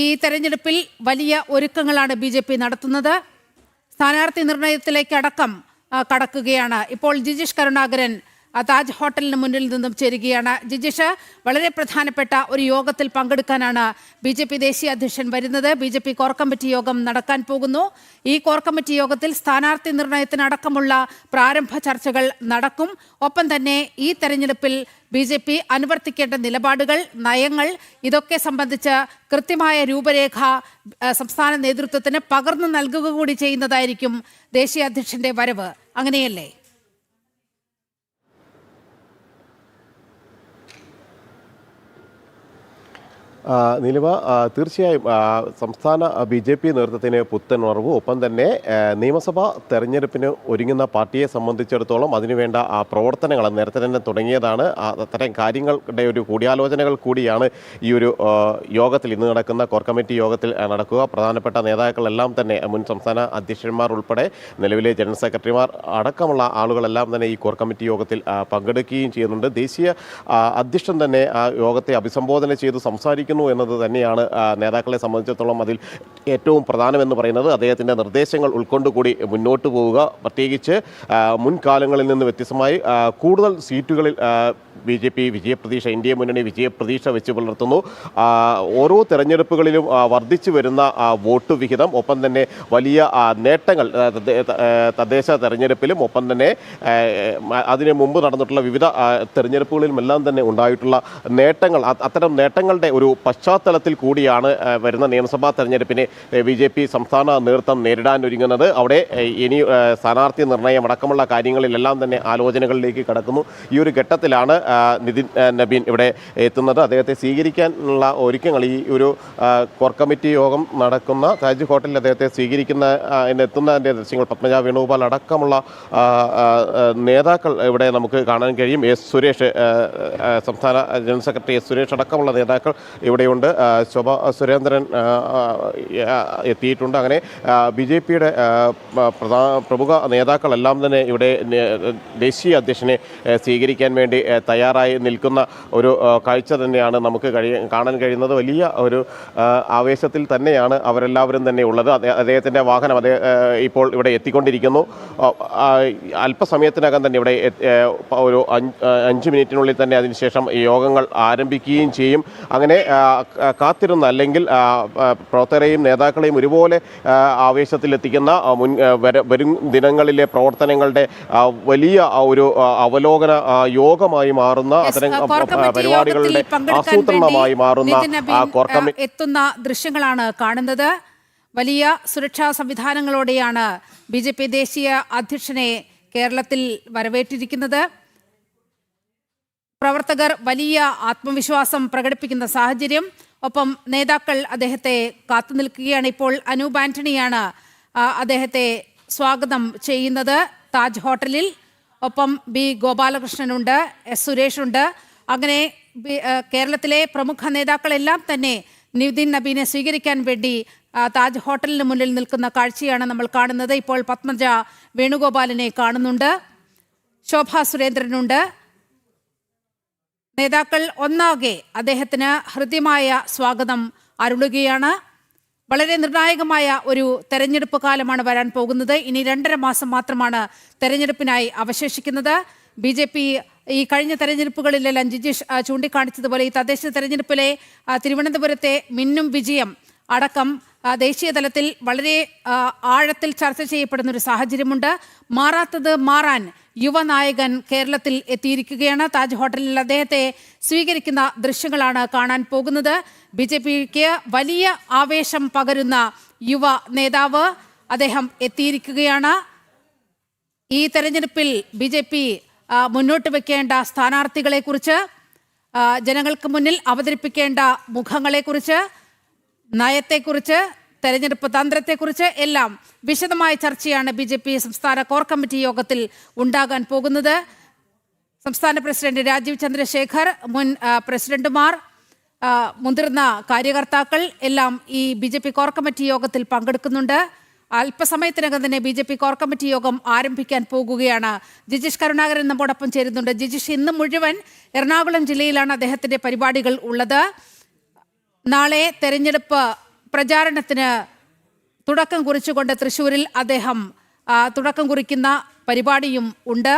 ഈ തെരഞ്ഞെടുപ്പിൽ വലിയ ഒരുക്കങ്ങളാണ് ബി ജെ പി നടത്തുന്നത്. സ്ഥാനാർത്ഥി നിർണയത്തിലേക്ക് അടക്കം കടക്കുകയാണ്. ഇപ്പോൾ ജിജിഷ് കരുണാകരൻ താജ് ഹോട്ടലിന് മുന്നിൽ നിന്നും ചേരുകയാണ്. ജിജിഷ് വളരെ പ്രധാനപ്പെട്ട ഒരു യോഗത്തിൽ പങ്കെടുക്കാനാണ് ബി ജെ പി ദേശീയ അധ്യക്ഷൻ വരുന്നത്. B J P core committee യോഗം നടക്കാൻ പോകുന്നു. ഈ കോർ കമ്മിറ്റി യോഗത്തിൽ സ്ഥാനാർത്ഥി നിർണയത്തിനടക്കമുള്ള പ്രാരംഭ ചർച്ചകൾ നടക്കും. ഒപ്പം തന്നെ ഈ തെരഞ്ഞെടുപ്പിൽ ബി ജെ പി അനുവർത്തിക്കേണ്ട നിലപാടുകൾ നയങ്ങൾ ഇതൊക്കെ സംബന്ധിച്ച് കൃത്യമായ രൂപരേഖ സംസ്ഥാന നേതൃത്വത്തിന് പകർന്നു നൽകുക കൂടി ചെയ്യുന്നതായിരിക്കും ദേശീയ അധ്യക്ഷന്റെ വരവ്. അങ്ങനെയല്ലേ? നിലുവ തീർച്ചയായും സംസ്ഥാന ബി ജെ പി നേതൃത്വത്തിന് പുത്തൻ ഉണർവ് ഒപ്പം തന്നെ നിയമസഭാ തെരഞ്ഞെടുപ്പിന് ഒരുങ്ങുന്ന പാർട്ടിയെ സംബന്ധിച്ചിടത്തോളം അതിനുവേണ്ട ആ പ്രവർത്തനങ്ങൾ നേരത്തെ തന്നെ തുടങ്ങിയതാണ്. അത്തരം കാര്യങ്ങളുടെ ഒരു കൂടിയാലോചനകൾ കൂടിയാണ് ഈ ഒരു യോഗത്തിൽ ഇന്ന് നടക്കുന്ന കോർ കമ്മിറ്റി യോഗത്തിൽ നടക്കുക. പ്രധാനപ്പെട്ട നേതാക്കളെല്ലാം തന്നെ മുൻ സംസ്ഥാന അധ്യക്ഷന്മാർ ഉൾപ്പെടെ നിലവിലെ ജനറൽ സെക്രട്ടറിമാർ അടക്കമുള്ള ആളുകളെല്ലാം തന്നെ ഈ കോർ കമ്മിറ്റി യോഗത്തിൽ പങ്കെടുക്കുകയും ചെയ്യുന്നുണ്ട്. ദേശീയ അധ്യക്ഷൻ തന്നെ ആ യോഗത്തെ അഭിസംബോധന ചെയ്ത് സംസാരിക്കുന്നു. എന്നത് തന്നെയാണ് നേതാക്കളെ സംബന്ധിച്ചിടത്തോളം അതിൽ ഏറ്റവും പ്രധാനമെന്ന് പറയുന്നത്. അദ്ദേഹത്തിന്റെ നിർദ്ദേശങ്ങൾ ഉൾക്കൊണ്ടുകൂടി മുന്നോട്ട് പോവുക. പ്രത്യേകിച്ച് മുൻകാലങ്ങളിൽ നിന്ന് വ്യത്യസ്തമായി കൂടുതൽ സീറ്റുകളിൽ ബി ജെ പി വിജയപ്രതീക്ഷ ഇന്ത്യ മുന്നണി വിജയപ്രതീക്ഷ വെച്ച് പുലർത്തുന്നു. ഓരോ തെരഞ്ഞെടുപ്പുകളിലും വർദ്ധിച്ചു വരുന്ന വോട്ട് വിഹിതം ഒപ്പം തന്നെ വലിയ നേട്ടങ്ങൾ തദ്ദേശ തെരഞ്ഞെടുപ്പിലും ഒപ്പം തന്നെ അതിന് മുമ്പ് നടന്നിട്ടുള്ള വിവിധ തെരഞ്ഞെടുപ്പുകളിലുമെല്ലാം തന്നെ ഉണ്ടായിട്ടുള്ള നേട്ടങ്ങൾ അത്തരം നേട്ടങ്ങളുടെ ഒരു പശ്ചാത്തലത്തിൽ കൂടിയാണ് വരുന്ന നിയമസഭാ തെരഞ്ഞെടുപ്പിനെ ബി ജെ പി സംസ്ഥാന നേതൃത്വം നേരിടാൻ ഒരുങ്ങുന്നത് അവിടെ ഇനി സ്ഥാനാർത്ഥി നിർണയം അടക്കമുള്ള കാര്യങ്ങളിലെല്ലാം തന്നെ ആലോചനകളിലേക്ക് കടക്കുന്നു. ഈ ഒരു ഘട്ടത്തിലാണ് നിതിൻ നബീൻ ഇവിടെ എത്തുന്നത്. അദ്ദേഹത്തെ സ്വീകരിക്കാനുള്ള ഒരുക്കങ്ങൾ ഈ ഒരു കോർ കമ്മിറ്റി യോഗം നടക്കുന്ന താജ് ഹോട്ടലിൽ അദ്ദേഹത്തെ സ്വീകരിക്കുന്ന എത്തുന്നതിന്റെ ദൃശ്യങ്ങൾ പത്മജ വേണുഗോപാൽ അടക്കമുള്ള നേതാക്കൾ ഇവിടെ നമുക്ക് കാണാൻ കഴിയും. എസ് സുരേഷ് സംസ്ഥാന ജനറൽ സെക്രട്ടറി എസ് സുരേഷ് അടക്കമുള്ള നേതാക്കൾ ഇവിടെയുണ്ട്. ശോഭ സുരേന്ദ്രൻ എത്തിയിട്ടുണ്ട്. അങ്ങനെ ബി ജെ പിയുടെ പ്രധാന പ്രമുഖ നേതാക്കളെല്ലാം തന്നെ ഇവിടെ ദേശീയ അധ്യക്ഷനെ സ്വീകരിക്കാൻ വേണ്ടി തയ്യാറായി നിൽക്കുന്ന ഒരു കാഴ്ച തന്നെയാണ് നമുക്ക് കഴിയ കാണാൻ കഴിയുന്നത്. വലിയ ഒരു ആവേശത്തിൽ തന്നെയാണ് അവരെല്ലാവരും തന്നെ ഉള്ളത്. അദ്ദേ- അദ്ദേഹത്തിന്റെ വാഹനം അതേ ഇപ്പോൾ ഇവിടെ എത്തിക്കൊണ്ടിരിക്കുന്നു. അല്പസമയത്തിനകം തന്നെ ഇവിടെ ഒരു അഞ്ച് മിനിറ്റിനുള്ളിൽ തന്നെ അതിനുശേഷം യോഗങ്ങൾ ആരംഭിക്കുകയും ചെയ്യും. അങ്ങനെ കാത്തിരുന്ന അല്ലെങ്കിൽ പ്രവർത്തകരെയും നേതാക്കളെയും ഒരുപോലെ ആവേശത്തിലെത്തിക്കുന്ന മുൻ വര- ദിനങ്ങളിലെ പ്രവർത്തനങ്ങളുടെ വലിയ ഒരു അവലോകന യോഗമായി മാറുന്ന അത്തരം പരിപാടികളുടെ ആസൂത്രണമായി മാറുന്ന എത്തുന്ന ദൃശ്യങ്ങളാണ് കാണുന്നത്. വലിയ സുരക്ഷാ സംവിധാനങ്ങളോടെയാണ് ബി ജെ പി ദേശീയ അധ്യക്ഷനെ കേരളത്തിൽ വരവേറ്റിരിക്കുന്നത്. പ്രവർത്തകർ വലിയ ആത്മവിശ്വാസം പ്രകടിപ്പിക്കുന്ന സാഹചര്യം. ഒപ്പം നേതാക്കൾ അദ്ദേഹത്തെ കാത്തു നിൽക്കുകയാണ്. ഇപ്പോൾ അനൂപ് ആന്റണിയാണ് അദ്ദേഹത്തെ സ്വാഗതം ചെയ്യുന്നത്. താജ് ഹോട്ടലിൽ. ഒപ്പം ബി ഗോപാലകൃഷ്ണനുണ്ട് എസ് സുരേഷുണ്ട്. അങ്ങനെ കേരളത്തിലെ പ്രമുഖ നേതാക്കളെല്ലാം തന്നെ നിതിൻ നബീനെ സ്വീകരിക്കാൻ വേണ്ടി താജ് ഹോട്ടലിന് മുന്നിൽ നിൽക്കുന്ന കാഴ്ചയാണ് നമ്മൾ കാണുന്നത്. ഇപ്പോൾ പത്മജ വേണുഗോപാലിനെ കാണുന്നുണ്ട്. ശോഭ സുരേന്ദ്രനുണ്ട്. നേതാക്കൾ ഒന്നാകെ അദ്ദേഹത്തിന് ഹൃദ്യമായ സ്വാഗതം അരുളുകയാണ്. വളരെ നിർണായകമായ ഒരു തെരഞ്ഞെടുപ്പ് കാലമാണ് വരാൻ പോകുന്നത്. ഇനി രണ്ടര മാസം മാത്രമാണ് തെരഞ്ഞെടുപ്പിനായി അവശേഷിക്കുന്നത്. ബി ജെ പി ഈ കഴിഞ്ഞ തെരഞ്ഞെടുപ്പുകളിലെല്ലാം ജിജീഷ് ചൂണ്ടിക്കാണിച്ചതുപോലെ ഈ തദ്ദേശ തെരഞ്ഞെടുപ്പിലെ തിരുവനന്തപുരത്തെ മിന്നും വിജയം അടക്കം ദേശീയ തലത്തിൽ വളരെ ആഴത്തിൽ ചർച്ച ചെയ്യപ്പെടുന്ന ഒരു സാഹചര്യമുണ്ട്. മാറാത്തത് മാറാൻ യുവനായകൻ കേരളത്തിൽ എത്തിയിരിക്കുകയാണ്. താജ് ഹോട്ടലിൽ അദ്ദേഹത്തെ സ്വീകരിക്കുന്ന ദൃശ്യങ്ങളാണ് കാണാൻ പോകുന്നത്. ബി ജെ പിക്ക് വലിയ ആവേശം പകരുന്ന യുവ നേതാവ് അദ്ദേഹം എത്തിയിരിക്കുകയാണ്. ഈ തെരഞ്ഞെടുപ്പിൽ ബി ജെ പി മുന്നോട്ട് വെക്കേണ്ട സ്ഥാനാർത്ഥികളെക്കുറിച്ച് കുറിച്ച് ജനങ്ങൾക്ക് മുന്നിൽ അവതരിപ്പിക്കേണ്ട മുഖങ്ങളെക്കുറിച്ച് നയത്തെക്കുറിച്ച് തെരഞ്ഞെടുപ്പ് തന്ത്രത്തെക്കുറിച്ച് എല്ലാം വിശദമായ ചർച്ചയാണ് ബി ജെ പി സംസ്ഥാന കോർ കമ്മിറ്റി യോഗത്തിൽ ഉണ്ടാകാൻ പോകുന്നത്. സംസ്ഥാന പ്രസിഡന്റ് രാജീവ് ചന്ദ്രശേഖർ മുൻ പ്രസിഡന്റുമാർ മുതിർന്ന കാര്യകർത്താക്കൾ എല്ലാം ഈ B J P core committee യോഗത്തിൽ പങ്കെടുക്കുന്നുണ്ട്. അല്പസമയത്തിനകം തന്നെ B J P core committee യോഗം ആരംഭിക്കാൻ പോകുകയാണ്. ജിജിഷ് കരുണാകരൻ നമ്മോടൊപ്പം ചേരുന്നുണ്ട്. ജിജിഷ് ഇന്ന് മുഴുവൻ എറണാകുളം ജില്ലയിലാണ് അദ്ദേഹത്തിന്റെ പരിപാടികൾ ഉള്ളത്. നാളെ തെരഞ്ഞെടുപ്പ് പ്രചാരണത്തിന് തുടക്കം കുറിച്ചുകൊണ്ട് തൃശ്ശൂരിൽ അദ്ദേഹം തുടക്കം കുറിക്കുന്ന പരിപാടിയും ഉണ്ട്.